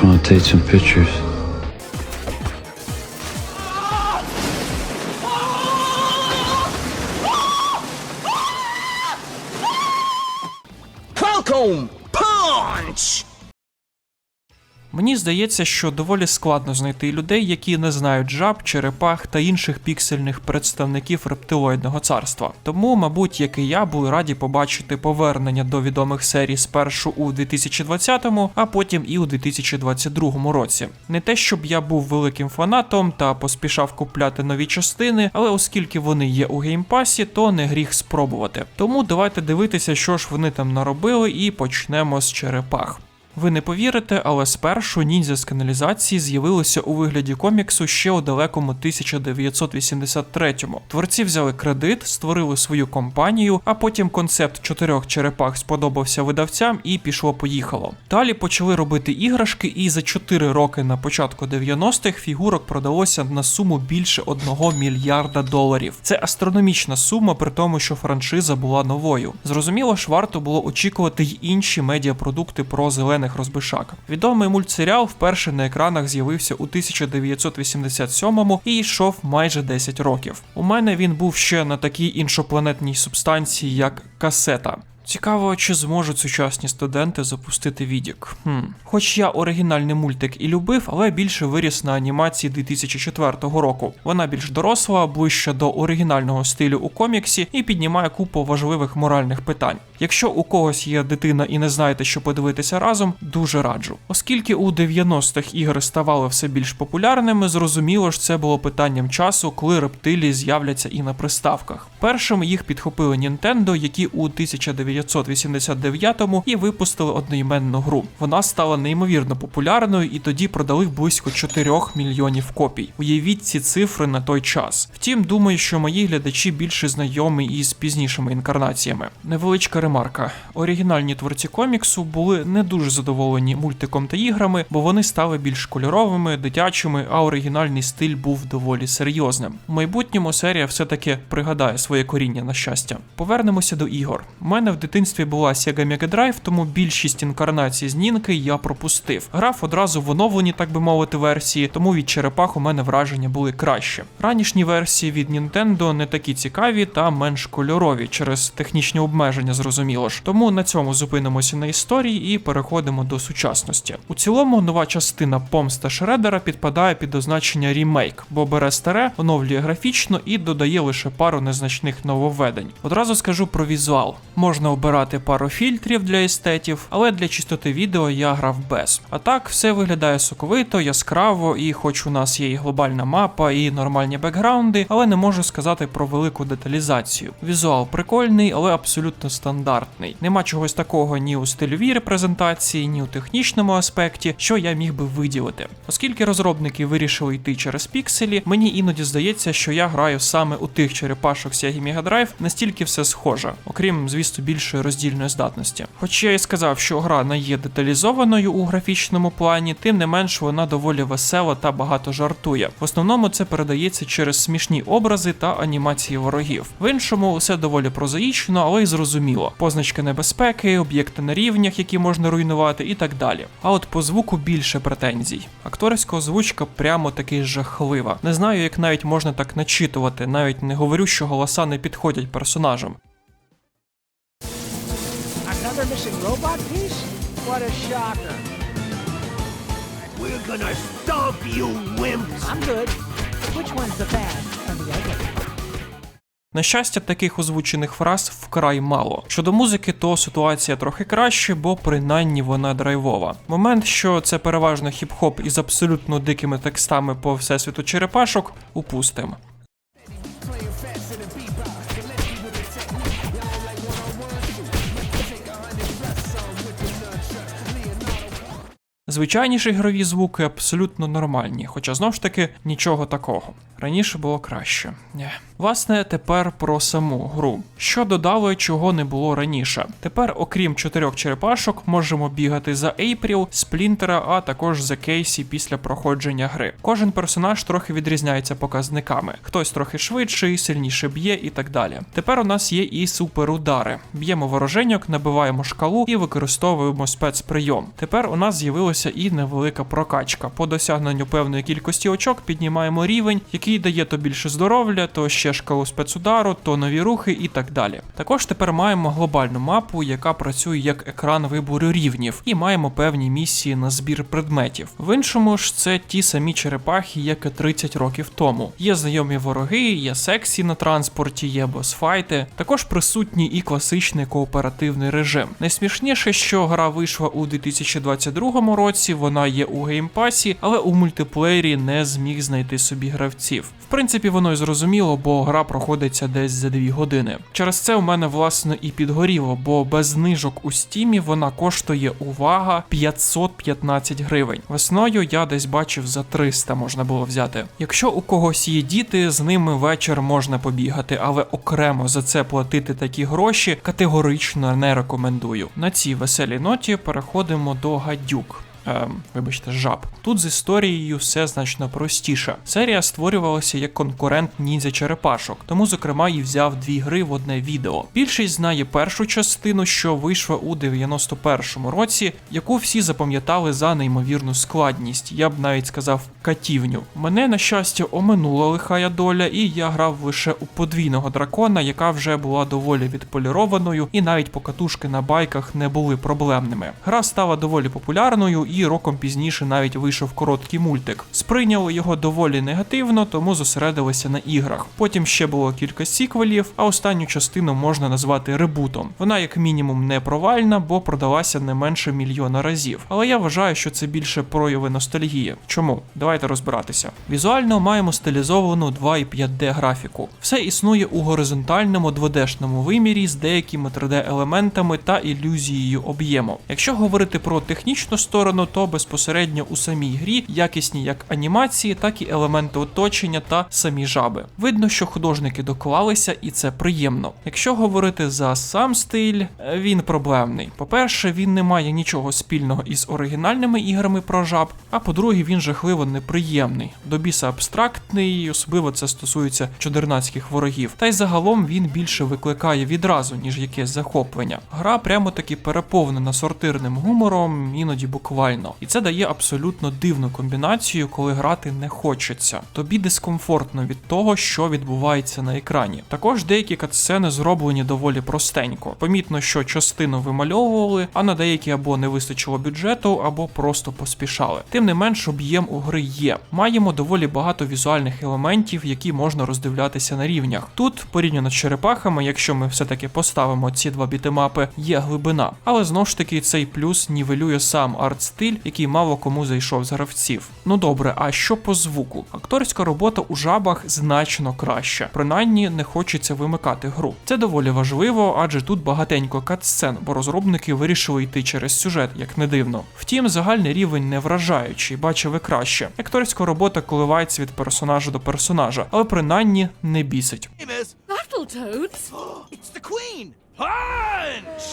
just want to take some pictures. Здається, що доволі складно знайти людей, які не знають жаб, черепах та інших піксельних представників рептилоїдного царства. Тому, мабуть, як і я, були раді побачити повернення до відомих серій спершу у 2020-му, а потім і у 2022 році. Не те, щоб я був великим фанатом та поспішав купляти нові частини, але оскільки вони є у геймпасі, то не гріх спробувати. Тому давайте дивитися, що ж вони там наробили, і почнемо з черепах. Ви не повірите, але спершу ніндзя з каналізації з'явилися у вигляді коміксу ще у далекому 1983-му. Творці взяли кредит, створили свою компанію, а потім концепт чотирьох черепах сподобався видавцям і пішло-поїхало. Далі почали робити іграшки, і за 4 роки на початку 90-х фігурок продалося на суму більше 1 мільярда доларів. Це астрономічна сума, при тому, що франшиза була новою. Зрозуміло ж, варто було очікувати й інші медіапродукти про зелених розбишак. Відомий мультсеріал вперше на екранах з'явився у 1987-му і йшов майже 10 років. У мене він був ще на такій іншопланетній субстанції, як касета. Цікаво, чи зможуть сучасні студенти запустити відік. Хм. Хоч я оригінальний мультик і любив, але більше виріс на анімації 2004 року. Вона більш доросла, ближча до оригінального стилю у коміксі і піднімає купу важливих моральних питань. Якщо у когось є дитина і не знаєте, що подивитися разом, дуже раджу. Оскільки у 90-х ігри ставали все більш популярними, зрозуміло ж це було питанням часу, коли рептилії з'являться і на приставках. Першим їх підхопили Nintendo, які у 1989-му і випустили одноіменну гру. Вона стала неймовірно популярною і тоді продали близько 4 мільйонів копій. Уявіть ці цифри на той час. Втім, думаю, що мої глядачі більше знайомі із пізнішими інкарнаціями. Невеличка ремарка: оригінальні творці коміксу були не дуже задоволені мультиком та іграми, бо вони стали більш кольоровими, дитячими, а оригінальний стиль був доволі серйозним. У майбутньому серія все-таки пригадає своє коріння на щастя. Повернемося до ігор. У мене в дитинстві була Sega Mega Drive, тому більшість інкарнацій з Нінки я пропустив. Грав одразу в оновлені, так би мовити, версії, тому від черепах у мене враження були краще. Ранішні версії від Nintendo не такі цікаві та менш кольорові через технічні обмеження, зрозуміло ж. Тому на цьому зупинимося на історії і переходимо до сучасності. У цілому нова частина Помста Шредера підпадає під означення ремейк, бо бере старе, оновлює графічно і додає лише пару незначних нововведень. Одразу скажу про візуал. Можна обирати пару фільтрів для естетів, але для чистоти відео я грав без. А так все виглядає соковито, яскраво, і хоч у нас є і глобальна мапа, і нормальні бекграунди, але не можу сказати про велику деталізацію. Візуал прикольний, але абсолютно стандартний. Нема чогось такого ні у стильовій репрезентації, ні у технічному аспекті, що я міг би виділити. Оскільки розробники вирішили йти через пікселі, мені іноді здається, що я граю саме у тих черепашок Sega Mega Drive, настільки все схоже, окрім, звісно, більшої роздільної здатності. Хоч я і сказав, що гра не є деталізованою у графічному плані, тим не менш вона доволі весела та багато жартує. В основному це передається через смішні образи та анімації ворогів. В іншому все доволі прозаїчно, але й зрозуміло. Позначки небезпеки, об'єкти на рівнях, які можна руйнувати, і так далі. А от по звуку більше претензій. Акторська озвучка прямо таки жахлива. Не знаю, як навіть можна так начитувати, навіть не говорю, що голоса не підходять персонажам. Another missing robot piece? What a shocker. We're gonna stomp you, wimps! I'm good. Which one's the bad and the ugly? На щастя, таких озвучених фраз вкрай мало. Щодо музики, то ситуація трохи краще, бо принаймні вона драйвова. Момент, що це переважно хіп-хоп із абсолютно дикими текстами по всесвіту черепашок, упустим. Звичайніші ігрові звуки абсолютно нормальні, хоча знов ж таки нічого такого. Раніше було краще. Нє. Власне, тепер про саму гру. Що додало, чого не було раніше. Тепер, окрім чотирьох черепашок, можемо бігати за Ейпріл, Сплінтера, а також за Кейсі після проходження гри. Кожен персонаж трохи відрізняється показниками. Хтось трохи швидший, сильніше б'є і так далі. Тепер у нас є і суперудари. Б'ємо вороженьок, набиваємо шкалу і використовуємо спецприйом. Тепер у нас з'явилася і невелика прокачка. По досягненню певної кількості очок піднімаємо рівень, який дає то більше здоров'я, то ще шкалу спецудару, то нові рухи і так далі. Також тепер маємо глобальну мапу, яка працює як екран вибору рівнів, і маємо певні місії на збір предметів. В іншому ж це ті самі черепахи, як і 30 років тому. Є знайомі вороги, є сексі на транспорті, є босфайти. Також присутній і класичний кооперативний режим. Найсмішніше, що гра вийшла у 2022 році, вона є у геймпасі, але у мультиплеєрі не зміг знайти собі гравців. В принципі, воно й зрозуміло, бо гра проходиться десь за 2 години. Через це у мене власне і підгоріло, бо без знижок у стімі вона коштує увага 515 гривень. Весною я десь бачив за 300 можна було взяти. Якщо у когось є діти, з ними вечір можна побігати, але окремо за це платити такі гроші категорично не рекомендую. На цій веселій ноті переходимо до гадюк. Ем, вибачте, жаб. Тут з історією все значно простіше. Серія створювалася як конкурент ніндзя черепашок, тому, зокрема, і взяв дві гри в одне відео. Більшість знає першу частину, що вийшла у 91-му році, яку всі запам'ятали за неймовірну складність. Я б навіть сказав катівню. Мене, на щастя, оминула лихая доля, і я грав лише у подвійного дракона, яка вже була доволі відполірованою, і навіть покатушки на байках не були проблемними. Гра стала доволі популярною, і роком пізніше навіть вийшов короткий мультик. Сприйняли його доволі негативно, тому зосередилися на іграх. Потім ще було кілька сіквелів, а останню частину можна назвати ребутом. Вона, як мінімум, не провальна, бо продалася не менше мільйона разів. Але я вважаю, що це більше прояви ностальгії. Чому? Давайте розбиратися. Візуально маємо стилізовану 2,5D графіку. Все існує у горизонтальному 2D-шному вимірі з деякими 3D-елементами та ілюзією об'єму. Якщо говорити про технічну сторону, то безпосередньо у самій грі якісні як анімації, так і елементи оточення та самі жаби. Видно, що художники доклалися, і це приємно. Якщо говорити за сам стиль, е, він проблемний. По-перше, він не має нічого спільного із оригінальними іграми про жаб. А по-друге, він жахливо неприємний. До біса абстрактний, особливо це стосується чудернацьких ворогів. Та й загалом він більше викликає відразу, ніж якесь захоплення. Гра прямо таки переповнена сортирним гумором, іноді буквально. І це дає абсолютно дивну комбінацію, коли грати не хочеться. Тобі дискомфортно від того, що відбувається на екрані. Також деякі катсцени зроблені доволі простенько. Помітно, що частину вимальовували, а на деякі або не вистачило бюджету, або просто поспішали. Тим не менш, об'єм у гри є. Маємо доволі багато візуальних елементів, які можна роздивлятися на рівнях. Тут, порівняно з черепахами, якщо ми все-таки поставимо ці два бітемапи, є глибина. Але знову ж таки цей плюс нівелює сам арт-стиль, який мало кому зайшов з гравців. Ну добре, а що по звуку? Акторська робота у жабах значно краща. Принаймні не хочеться вимикати гру. Це доволі важливо, адже тут багатенько катсцен, бо розробники вирішили йти через сюжет, як не дивно. Втім, загальний рівень не вражаючий, бачили краще. Акторська робота коливається від персонажа до персонажа, але принаймні не бісить. Battletoads? It's the queen. Punch!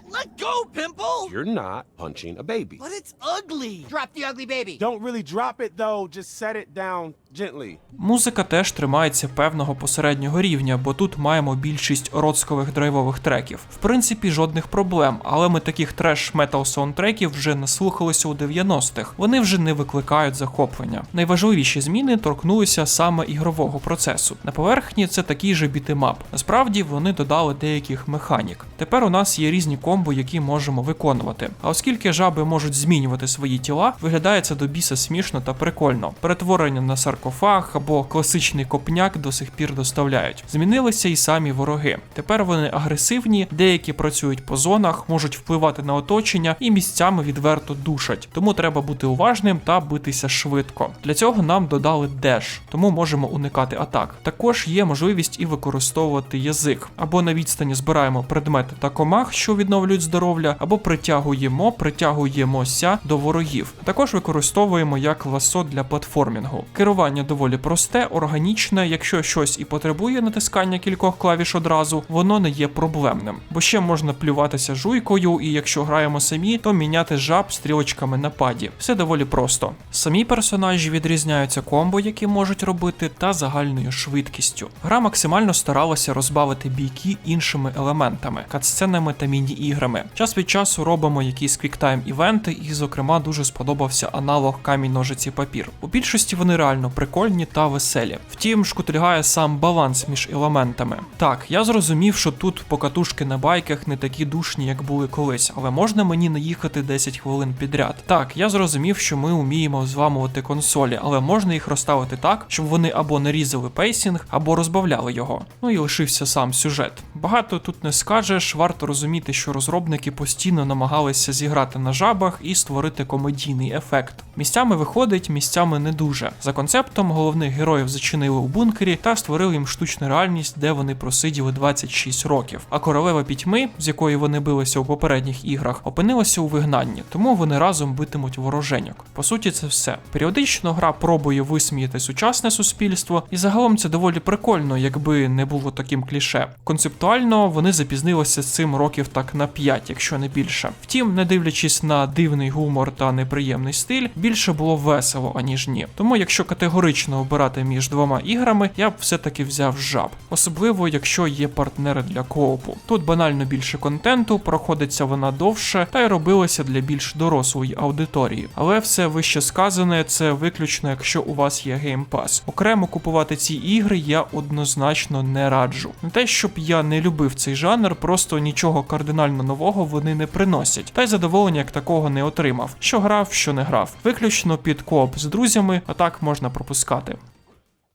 Let go, Pimple. You're not punching a baby. But it's ugly. Drop the ugly baby. Don't really drop it though, just set it down gently. Музика теж тримається певного посереднього рівня, бо тут маємо більшість родскових драйвових треків. В принципі, жодних проблем, але ми таких треш метал саундтреків вже наслухалися у 90-х. Вони вже не викликають захоплення. Найважливіші зміни торкнулися саме ігрового процесу. На поверхні це такий же бітемап. Насправді вони додали деяких механік. Тепер у нас є різні комбо, які можемо виконувати. А оскільки жаби можуть змінювати свої тіла, виглядає це до біса смішно та прикольно. Перетворення на саркофаг або класичний копняк до сих пір доставляють. Змінилися і самі вороги. Тепер вони агресивні, деякі працюють по зонах, можуть впливати на оточення і місцями відверто душать. Тому треба бути уважним та битися швидко. Для цього нам додали деш, тому можемо уникати атак. Також є можливість і використовувати язик, або на відстані збираємо предмети та комах, що відновлюють здоров'я, або притягуємо, притягуємося до ворогів. Також використовуємо як ласо для платформінгу. Керування доволі просте, органічне. Якщо щось і потребує натискання кількох клавіш одразу, воно не є проблемним. Бо ще можна плюватися жуйкою, і якщо граємо самі, то міняти жаб стрілочками на паді. Все доволі просто. Самі персонажі відрізняються комбо, які можуть робити, та загальною швидкістю. Гра максимально старалася розбавити бійки іншими елементами, катсценами та міні-іграми. Час від часу робимо якісь квіктайм івенти, і, зокрема, дуже сподобався аналог камінь ножиці папір. У більшості вони реально прикольні та веселі. Втім, шкутильгає сам баланс між елементами. Так, я зрозумів, що тут покатушки на байках не такі душні, як були колись, але можна мені наїхати 10 хвилин підряд. Так, я зрозумів, що ми вміємо зламувати консолі, але можна їх розставити так, щоб вони або не різали пейсінг, або розбавляли його. Ну і лишився сам сюжет. Багато тут не скажеш, варто розуміти, що розробники постійно намагалися зіграти на жабах і створити комедійний ефект. Місцями виходить, місцями не дуже. За концептом головних героїв зачинили у бункері та створили їм штучну реальність, де вони просиділи 26 років. А королева пітьми, з якої вони билися у попередніх іграх, опинилася у вигнанні, тому вони разом битимуть вороженьок. По суті, це все. Періодично гра пробує висміяти сучасне суспільство, і загалом це доволі прикольно, якби не було таким кліше. Концептуально вони запізнилися з цим років так на 5, якщо не більше. Втім, не дивлячись на дивний гумор та неприємний стиль, більше було весело, аніж ні. Тому, якщо категорично обирати між двома іграми, я б все-таки взяв жаб, особливо якщо є партнери для коопу. Тут банально більше контенту, проходиться вона довше та й робилася для більш дорослої аудиторії. Але все вище сказане це виключно, якщо у вас є Pass. Окремо купувати ці ігри я однозначно не раджу. Не те, щоб я не любив цей жанр, просто нічого кардинально нового вони не приносять. Та й задоволення як такого не отримав. Що грав, що не грав. Виключно під кооп з друзями, а так можна пропускати.